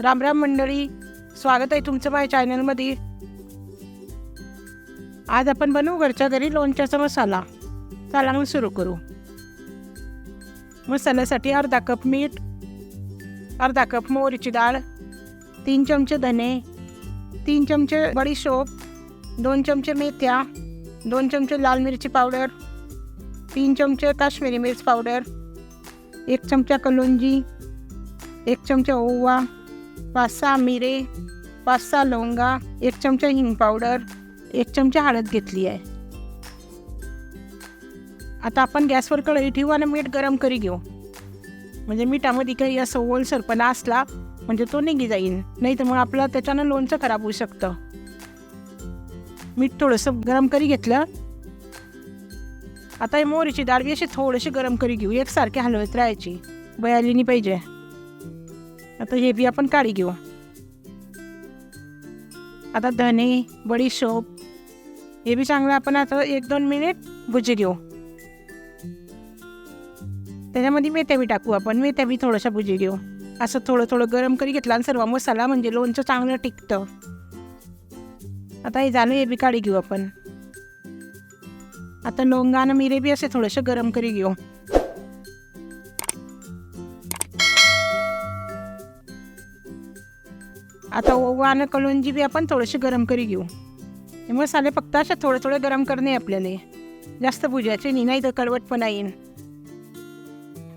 राम राम मंडळी स्वागत आहे तुमचं माझ्या चॅनलमध्ये आज आपण बनवू घरच्या घरी लोणच्याचा मसाला. चला मग सुरू करू. मसाल्यासाठी अर्धा कप मीठ अर्धा कप मोहरीची डाळ तीन चमचे धने तीन चमचे बडीशोप दोन चमचे मेथ्या दोन चमचे लाल मिरची पावडर तीन चमचे काश्मीरी मिर्च पावडर एक चमचा कलोंजी एक चमचा ओवा पाच सहा मिरे पाच सहा लवंगा एक चमचा हिंग पावडर एक चमचा हळद घेतली आहे. आता आपण गॅसवर कढई ठेवू आणि मीठ गरम करी घेऊ. म्हणजे मिठामध्ये काही असं ओलसरपणा असला म्हणजे तो निघी जाईल नाही तर मग आपलं त्याच्यानं लोणचं खराब होऊ शकतं. मीठ थोडंसं गरम करी घेतलं. आता ही मोहरीची डाळ अशी थोडीशी गरम करी घेऊ एकसारखी हलवत राहायची. बयाली नाही पाहिजे. आता हे बी आपण काढी घेऊ. आता धने बडीशोप हे बी चांगलं आपण आता एक दोन मिनिट भुजी घेऊ. त्याच्यामध्ये मेथ्या बी टाकू आपण मेथ्या बी थोड्याशा भुजी घेऊ. असं थोडं थोडं गरम करी घेतला आणि सर्व मसाला म्हणजे लोणचं चांगलं टिकतं. आता हे झालं हे बी काढी घेऊ आपण. आता लवंगा आणि मिरे बी असे थोडेसे गरम करी घेऊ. आता ओवा आणि कलोंजी बी आपण थोडेसे गरम करी घेऊ. हे मसाले फक्त असे थोडे थोडे गरम करणे आपल्याला. जास्त भुजायचे नाही नाही तर कडवटपणा येईन.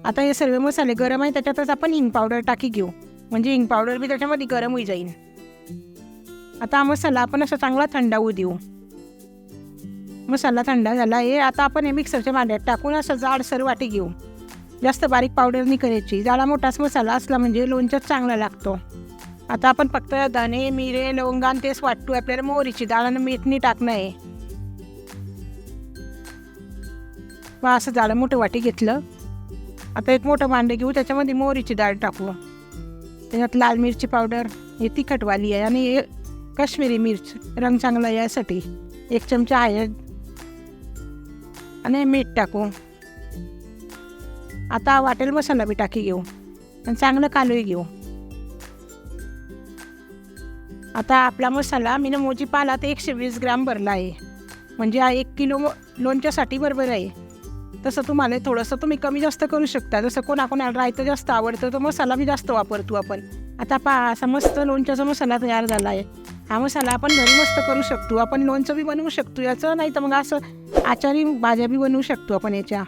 आता हे सर्व मसाले गरम आहे त्याच्यातच आपण हिंग पावडर टाकी घेऊ. म्हणजे हिंग पावडर बी त्याच्यामध्ये गरम होई जाईल आता हा मसाला आपण असा चांगला थंड होऊ देऊ. मसाला थंड झाला आहे आता आपण हे मिक्सरच्या भांड्यात टाकून असं जाडसर वाटी घेऊ. जास्त बारीक पावडर नाही करायची. जाडा मोठाच मसाला असला म्हणजे लोणच्यात चांगला लागतो. आता आपण फक्त धने मिरे लवंगान आणि तेच वाटतो आपल्याला मोहरीची डाळ आणि मीठनी टाकणं आहे. मग असं झाडं मोठं वाटी घेतलं. आता एक मोठं भांडं घेऊ त्याच्यामध्ये मोहरीची डाळ टाकू. त्याच्यात लाल मिरची पावडर हे तिखटवाली आहे आणि हे काश्मीरी मिर्च रंग चांगला यासाठी. एक चमचा हळद आणि मीठ टाकू. आता वाटेल मसाला बी टाकी घेऊ. आणि चांगलं कालवी घेऊ. आता आपला मसाला मी मोजी पाला तर एकशे वीस ग्राम भरला आहे. म्हणजे हा एक किलो लोणच्यासाठी बरोबर आहे. तसं तुम्हाला थोडंसं तुम्ही कमी जास्त करू शकता. जसं कोणाकोणाला रायतं जास्त आवडतं तर मसाला मी जास्त वापरतो आपण. आता पा असा मस्त लोणच्याचा मसाला तयार झाला आहे. हा मसाला आपण घरी मस्त करू शकतो. आपण लोणचं बी बनवू शकतो. याचं नाही तर मग असं आचारी भाज्या बी बनवू शकतो आपण याच्या.